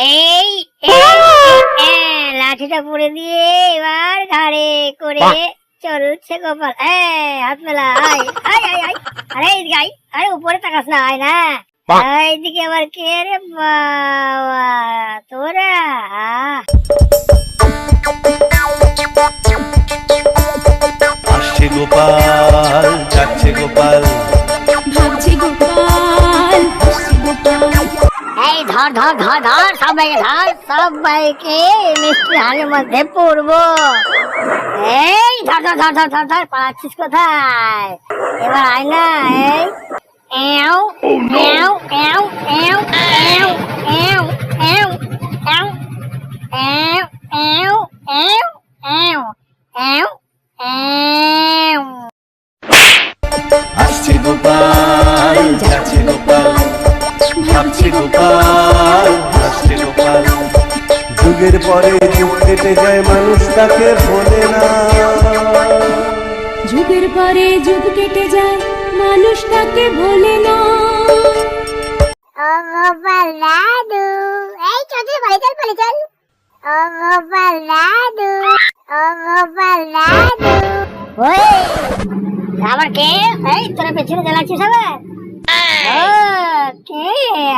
এই এই, লাঠিটা পরে দিয়ে এবার ঘাড়ে করে চলছে গোপাল। এ হাত মেলা আয় আয় আয় আয় আরে এইদিকে আয়। আরে উপরে তাকাস না আয় না। এইদিকে আবার কে রে বাবা? তোরা ধর ধর ধর ধর সবাইকে ধর সবাইকে মিষ্টি হাড়ির মধ্যে পড়ব এই ধর ধর ধর ধর ধর ধর পাচ্ছিস কোথায় এবার আয় না এই এও এও এও এও এও এও এও এও এও এও এও এও পরে যুগ কেটে যায় মানুষ তাকে ভোলে না। যুগের পরে যুগ কেটে যায় মানুষ তাকে ভোলে না। ও গোপাল দাদু এই চল চল বাড়ি চল ও গোপাল দাদু ও গোপাল দাদু। ওই আবার কে? এই তোরা পেছনে চালাচ্ছিস আবার? ও কে?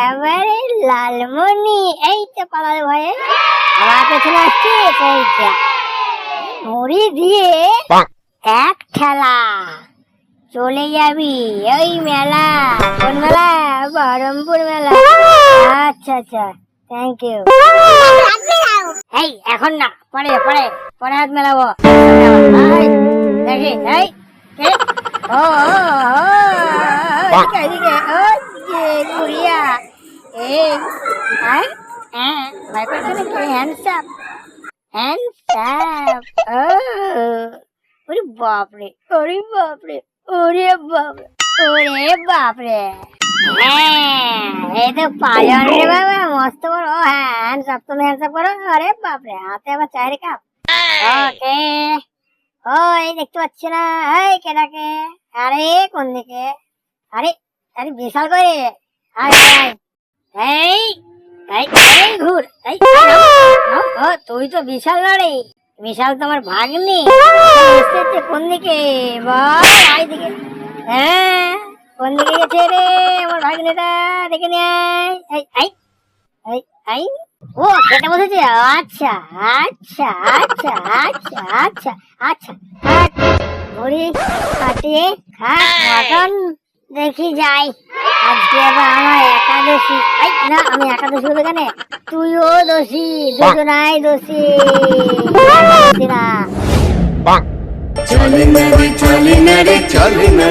আবার এই এই তো পালালে ভয়ে। আবার পেছনে মুড়ি দিয়ে এক ঠেলা। চলে যাবি ওই মেলা কোন মেলা? বহরমপুর মেলা। আচ্ছা আচ্ছা থ্যাংক ইউ এই এখন না পরে পরে পরে হাত মেলাবো। দেখি এই? ও ও, ও, এদিকে, ওই যে গুড়িয়া। এই হ্যাঁ হ্যাঁ। ভয় করছে নাকি? হ্যান্ডসাপ হ্যান্ডসাপ ও। ওরে বাপরে ওরে বাপরে ওরে বাপরে ওরে বাপরে। হ্যাঁ। এই তো পাজন রে বাবা মস্ত বড়। ও হ্যাঁ হ্যান্ডসাপ তুমি হ্যান্ডসাপ করো। আরে বাপরে হাতে আবার চায়ের কাপ ওকে। ও এই দেখতে পাচ্ছি না। এই কেটাকে। আরে কোন দিকে? আরে আরে বিশাল করে। আয় আয়। এই। এই এই ঘুর। ও! তুই তো বিশাল লড়ে বিশাল তোমার ভাগ্নি। কোন দিকে? বল আই দিকে। হ্যাঁ কোন দিকে গেছে রে আমার ভাগ্নিটা? দেখে নিয়ে এই ও খেতে বসেছে? আচ্ছা আচ্ছা আচ্ছা আচ্ছা আচ্ছা আচ্ছা। আচ্ছা মুড়ি কাটিয়ে খা মটন দেখি যাই। আজকে আবার আমার একাদশী। এই না আমি একাদশী হবে কেন? তুইও দোষী দুজনাই দোষী। চলে না রে চলে না রে চলে না